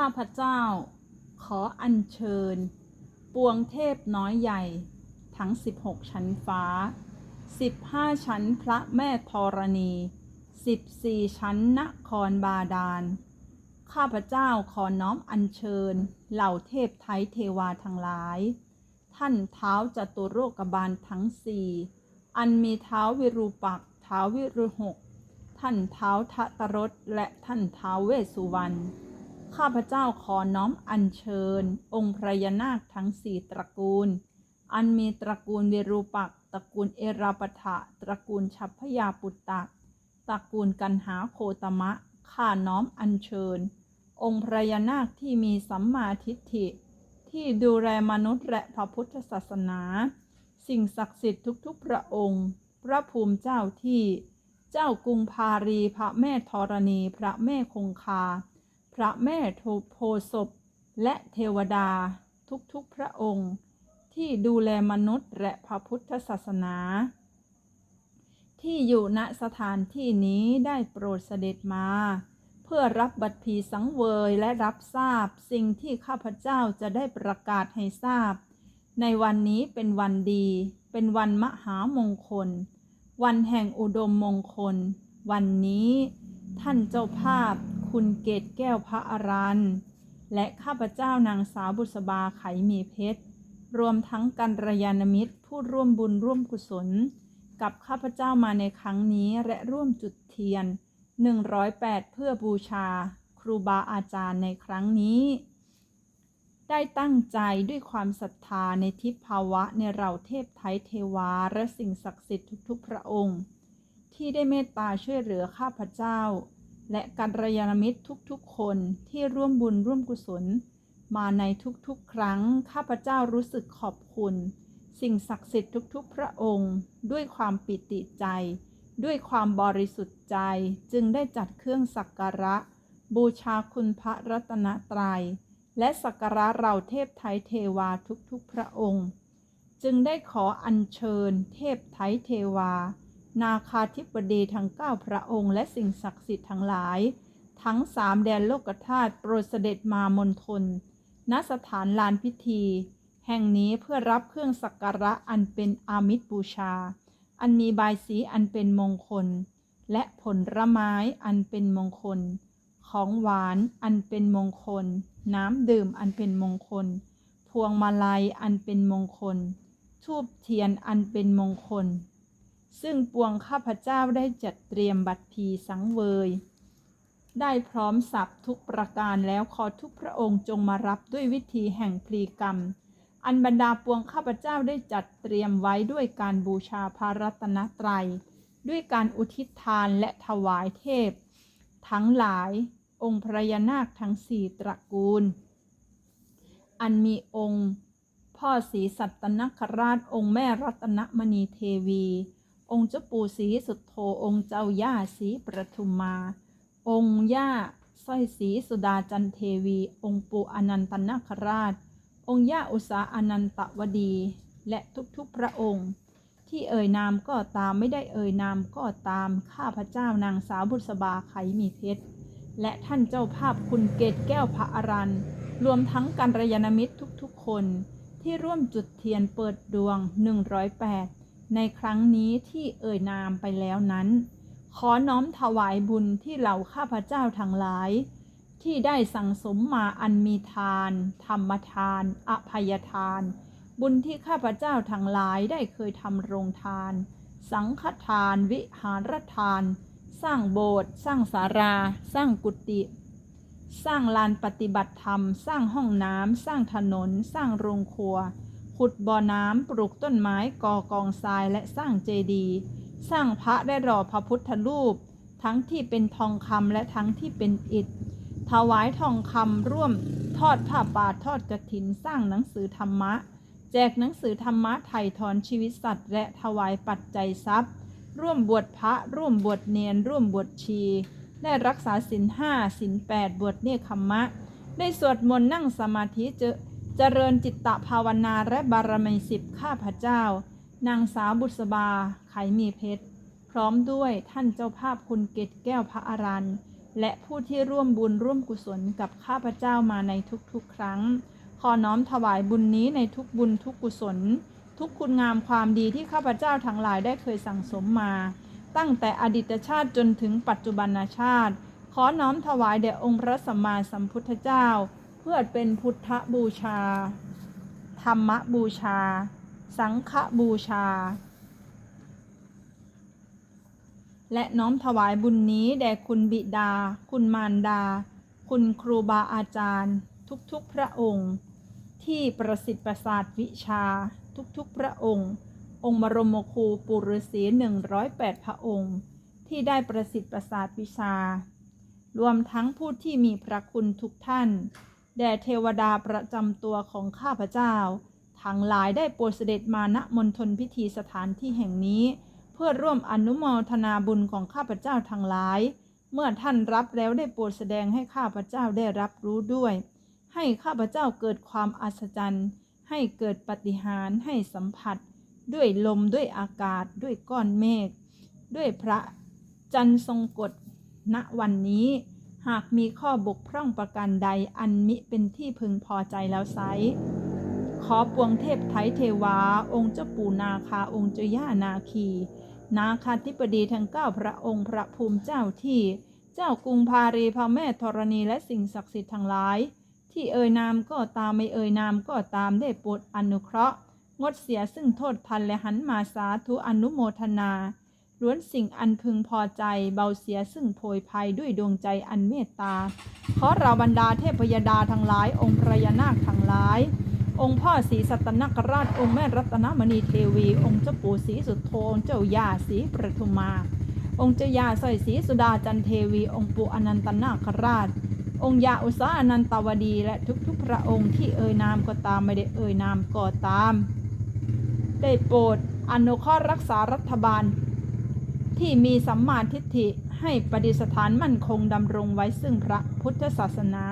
ข้าพเจ้า ขออัญเชิญ ปวงเทพน้อยใหญ่ทั้ง 16 ชั้นฟ้า 15 ชั้นพระแม่ธรณี 14 ชั้นนครบาดาล ข้าพเจ้าขอน้อมอัญเชิญ เหล่าเทพไทยเทวาทั้งหลาย ท่านเท้าจตุโรกบาลทั้งสี่อันมีเท้าวิรูปักเท้าวิรุหก ท่านเท้าทะตรสและท่านเท้าเวสุวรรณ ข้าพเจ้าขอน้อมอัญเชิญ องค์พระยานาคทั้งสี่ตระกูล อันมีตระกูลเวรูปัก ตระกูลเอราปทะตระกูลชัพพยาปุตตะ ตระกูลกันหาโคตมะ ข้าน้อมอัญเชิญ องค์พระยานาคที่มีสัมมาทิฏฐิ ที่ดูแลมนุษย์และพระพุทธศาสนา สิ่งศักดิ์สิทธิ์ทุกๆพระองค์ พระภูมิเจ้าที่ เจ้ากรุงพารีพระแม่ธรณีพระแม่คงคา พระแม่โทโพศพและเทวดาทุกๆพระองค์ที่ดูแลมนุษย์และพระพุทธศาสนา ที่อยู่ณสถานที่นี้ได้โปรดเสด็จมา เพื่อรับบัตรผีสังเวยและรับทราบสิ่งที่ข้าพเจ้าจะได้ประกาศให้ทราบ ในวันนี้เป็นวันดี เป็นวันมหามงคล วันแห่งอุดมมงคล วันนี้ ท่านเจ้าภาพ คุณเกตแก้วพระอรันและข้าพเจ้านางสาวบุษบาไขมีเพชร รวมทั้งกัลยาณมิตรผู้ร่วมบุญร่วมกุศล กับข้าพเจ้ามาในครั้งนี้และร่วมจุดเทียน 108 เพื่อบูชา ครูบาอาจารย์ในครั้งนี้ ได้ตั้งใจด้วยความศรัทธาในทิพภาวะในเราเทพไทยเทวาและสิ่งศักดิ์สิทธิ์ทุกๆพระองค์ ที่ได้เมตตาช่วยเหลือข้าพเจ้า และกัลยาณมิตรทุกๆ คนที่ร่วมบุญร่วมกุศล มาในทุกๆ ครั้ง ข้าพเจ้ารู้สึกขอบคุณ สิ่งศักดิ์สิทธิ์ทุกๆ พระองค์ ด้วยความปิติใจ ด้วยความบริสุทธิ์ใจจึงได้จัดเครื่องสักการะ บูชาคุณพระรัตนตรัย และสักการะเราเทพไทยเทวาทุกๆ พระองค์ จึงได้ขออัญเชิญเทพไทยเทวา นาคาธิบดีทั้งเก้าพระองค์และสิ่งศักดิ์สิทธิ์ทั้งหลาย ทั้งสามแดนโลกธาตุโปรดเสด็จมามณฑลณสถานลานพิธี แห่งนี้เพื่อรับเครื่องสักการะอันเป็นอามิตรบูชา อันมีบายสีอันเป็นมงคล และผลระไม้อันเป็นมงคล ของหวานอันเป็นมงคล น้ำดื่มอันเป็นมงคล พวงมาลัยอันเป็นมงคลทูบเทียนอันเป็นมงคล ซึ่งปวงข้าพเจ้าได้จัดเตรียมบัตรพีสังเวย ได้พร้อมสับทุกประการแล้วขอทุกพระองค์จงมารับด้วยวิธีแห่งพลีกรรม อันบรรดาปวงข้าพเจ้าได้จัดเตรียมไว้ด้วยการบูชาพระรัตนตรัย ด้วยการอุทิศทานและถวายเทพ ทั้งหลายองค์พระยานาคทั้งสี่ตระกูล อันมีองค์ พ่อศรีสัตนคราชองค์แม่รัตนมณีเทวี องค์เจ้าปู่ศรีสุดโธองค์เจ้าย่าศรีประทุมมา องค์ย่าสร้อยศรีสุดาจันเทวี องค์ปู่อนันตนาคราช องค์ย่าอุษาอนันตวดี และทุกๆพระองค์ ที่เอ่ยนามก็ตามไม่ได้เอ่ยนามก็ตามข้าพเจ้านางสาวบุษบาไขมีเพชรและท่านเจ้าภาพคุณเกตแก้วพระอรันรวมทั้งกัลยาณมิตรทุกๆคน ที่ร่วมจุดเทียนเปิดดวง 108 ในครั้งนี้ที่เอ่ยนามไปแล้วนั้น ขอน้อมถวายบุญที่เหล่าข้าพเจ้าทั้งหลาย ที่ได้สั่งสมมาอันมีทาน ธรรมทาน อภัยทาน บุญที่ข้าพเจ้าทั้งหลายได้เคยทำโรงทาน สังฆทาน วิหารทาน สร้างโบสถ์สร้างศาลาสร้างกุฏิสร้างลานปฏิบัติธรรม สร้างห้องน้ำ สร้างถนน สร้างโรงครัว ขุดบ่อน้ำปลูกต้นไม้ก่อกองทรายและสร้างเจดีย์สร้างพระได้รอพระพุทธรูป ทั้งที่เป็นทองคำและทั้งที่เป็นอิฐ ถวายทองคำร่วมทอดผ้าป่าทอดกระถินสร้างหนังสือธรรมะ แจกหนังสือธรรมะไถ่ถอนชีวิตสัตว์และถวายปัจจัยทรัพย์ ร่วมบวชพระร่วมบวชเนนร่วมบวชชีได้รักษาศีลห้าศีลแปดบวชเนคขมมะ ได้สวดมนต์นั่งสมาธิเจ เจริญจิตตภาวนาและบารมีสิบข้าพเจ้า นางสาวบุษบาไขมีเพชร พร้อมด้วยท่านเจ้าภาพคุณเกตแก้วพระอารันและผู้ที่ร่วมบุญร่วมกุศลกับข้าพเจ้ามาในทุกๆ ครั้ง ขอน้อมถวายบุญนี้ในทุกบุญทุกกุศล ทุกคุณงามความดีที่ข้าพเจ้าทั้งหลายได้เคยสั่งสมมา ตั้งแต่อดีตชาติจนถึงปัจจุบันชาติ ขอน้อมถวายแด่องค์พระสัมมาสัมพุทธเจ้า เพื่อเป็นพุทธบูชา ธรรมบูชา สังฆบูชา และน้อมถวายบุญนี้แด่คุณบิดา คุณมารดา คุณครูบาอาจารย์ ทุกๆพระองค์ ที่ประสิทธิ์ประสาทวิชา ทุกๆพระองค์ องค์บรมครูปุรุษีหนึ่งร้อยแปดพระองค์ ที่ได้ประสิทธิ์ประสาทวิชารวมทั้งผู้ที่มีพระคุณทุกท่าน แด่เทวดาประจำตัวของข้าพเจ้า ทั้งหลายได้โปรดเสด็จมาณมณฑลพิธีสถานที่แห่งนี้ เพื่อร่วมอนุโมทนาบุญของข้าพเจ้าทั้งหลาย เมื่อท่านรับแล้วได้โปรดแสดงให้ข้าพเจ้าได้รับรู้ด้วย ให้ข้าพเจ้าเกิดความอัศจรรย์ ให้เกิดปฏิหารให้สัมผัส ด้วยลมด้วยอากาศ ด้วยก้อนเมฆ ด้วยพระจันทร์ทรงกฎณวันนี้ หากมีข้อบกพร่องประการใดอันมิเป็นที่พึงพอใจแล้วไซขอปวงเทพไทยเทวา องค์เจ้าปู่นาคาองค์เจ้าย่านาคี นาคาธิบดีทั้งเก้าพระองค์พระภูมิเจ้าที่ เจ้ากรุงพารีพระแม่ธรณีและสิ่งศักดิ์สิทธิ์ทั้งหลาย ที่เอ่ยนามก็ตามไม่เอ่ยนามก็ตามได้โปรดอนุเคราะห์ งดเสียซึ่งโทษทันและหันมาสาธุอนุโมทนา ล้วนสิ่งอันพึงพอใจเบาเสียซึ่งโพยภัยด้วยดวงใจอันเมตตา ขอเราบรรดาเทพยดาทั้งหลาย องค์พระยานาคทั้งหลาย องค์พ่อศรีสัตนคราชองค์แม่รัตนมณีเทวี องค์เจ้าปู่ศรีสุโธองค์เจ้าย่าศรีประทุมา องค์เจ้าย่าสร้อยศรีสุดาจันเทวี องค์ปู่อนันตนาคราช องค์ยาอุษาอนันตวดีและทุกๆพระองค์ที่เอ่ยนามก็ตามไม่ได้เอ่ยนามก็ตาม ได้โปรดอนุเคราะห์รักษารัฐบาล ที่มีสัมมาทิฏฐิให้ประดิษฐานมั่นคงดำรงไว้ซึ่งพระพุทธศาสนา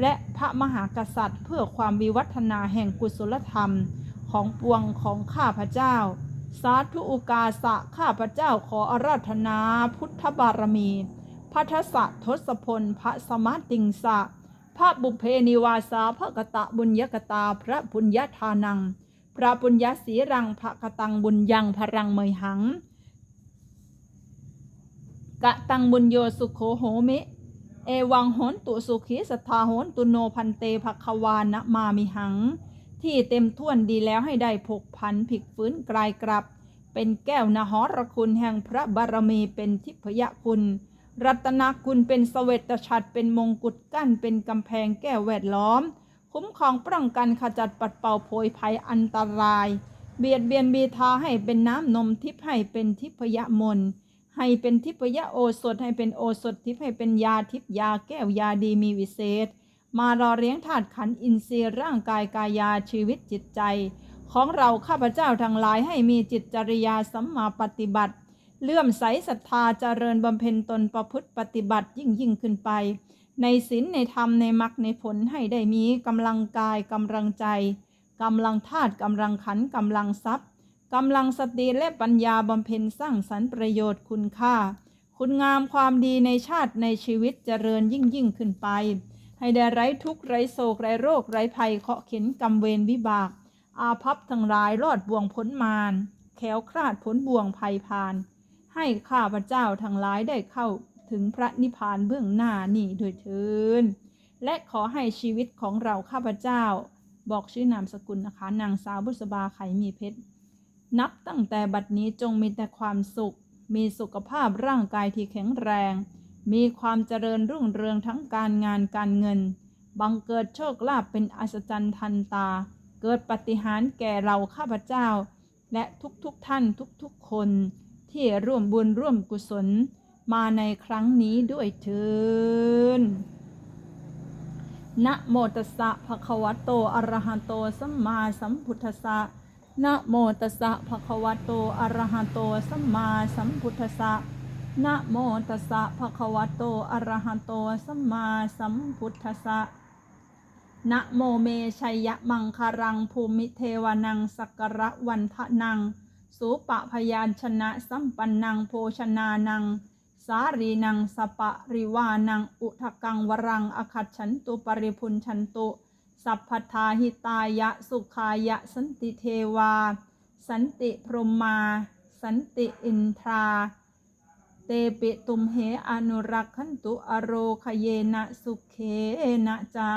และพระมหากษัตริย์ เพื่อความวิวัฒนาแห่งกุศลธรรมของปวงของข้าพเจ้า สาธุอุกาสะข้าพเจ้าขออาราธนาพุทธบารมีพัทสะทศพลพระสมติงสะพระบุพเพนิวาสาพระกตะบุญยกตาพระบุญญาทานัง พระบุญญาสีรังพระกตังบุญยังพรังเมยหัง กะตังบุญโยสุโขโหมิ เอวังโหนตุสุขีสทธาโหนตุโนพันเตภควานะมามิหัง ที่เต็มท่วนดีแล้วให้ได้ผกพันผิกฟื้นกลายกลับ เป็นแก้วนหรคุณแห่งพระบารมีเป็นทิพยคุณ รัตนคุณเป็นสเวตฉัตรเป็นมงกุฎกั้นเป็นกำแพงแก้วแวดล้อม คุ้มครองป้องกันขจัดปัดเป่าโพยภัยอันตราย เบียดเบียนบีทาให้เป็นน้ำนมทิพย์ให้เป็นทิพยมนต์ ให้เป็นทิพยโอสถให้เป็นโอสถทิพย์ให้เป็นยาทิพยาแก้วยาดีมีวิเศษ มารอเลี้ยงธาตุขันอินทรีย์ร่างกายกายาชีวิตจิตใจ ของเราข้าพเจ้าทั้งหลายให้มีจิตจริยาสัมมาปฏิบัติ เลื่อมใสศรัทธาเจริญบำเพ็ญตนประพฤติปฏิบัติยิ่งยิ่งขึ้นไป ในศีลในธรรมในมรรคในผลให้ได้มีกำลังกายกำลังใจกำลังธาตุกำลังขันกำลังทรัพย์ กำลังสติและปัญญาบำเพ็ญสร้างสรรค์ประโยชน์คุณค่า คุณงามความดีในชาติในชีวิตเจริญยิ่งยิ่งขึ้นไป ให้ได้ไร้ทุกข์ไร้โศกไร้โรคไร้ภัยเคาะเข็นกรรมเวรวิบาก อาภัพทั้งหลายรอดบ่วงพ้นมารแขวคลาดพ้นบ่วงภัยพาน ให้ข้าพเจ้าทั้งหลายได้เข้าถึงพระนิพพานเบื้องหน้านี่โดยเทินและขอให้ชีวิตของเราข้าพเจ้า บอกชื่อนามสกุลนะคะ นางสาวบุษบาไขมีเพชร นับตั้งแต่บัดนี้จงมีแต่ความสุข มีสุขภาพร่างกายที่แข็งแรง มีความเจริญรุ่งเรืองทั้งการงานการเงิน บังเกิดโชคลาภเป็นอัศจรรย์ทันตา เกิดปฏิหารแก่เราข้าพเจ้า และทุกๆทท่านทุกๆคน ที่ร่วมบุญร่วมกุศล มาในครั้งนี้ด้วยเถินนะโมตัสสะภะคะวะโต อะระหะโต สัมมาสัมพุทธัสสะ นะโมตัสสะภะคะวะโต อะระหะโต สัมมาสัมพุทธัสสะนะโมตัสสะภะคะวะโต อะระหะโต สัมมาสัมพุทธัสสะนะโมเมชัยยะมังคารัง ภูมิเทวานังสักระวันทะนังสูปะพยานชนะ สัมปันนังโภชนานัง สารีนังสปะริวานัง อุทกังวรัง อคัตฉันตุปริพุนชันตุ สัพพทาหิตายะสุขายะสันติเทวา สันติพรหมา สันติอินทรา เตปิตุมเหอนุรักขันตุอโรคเยนะสุเคนะจะ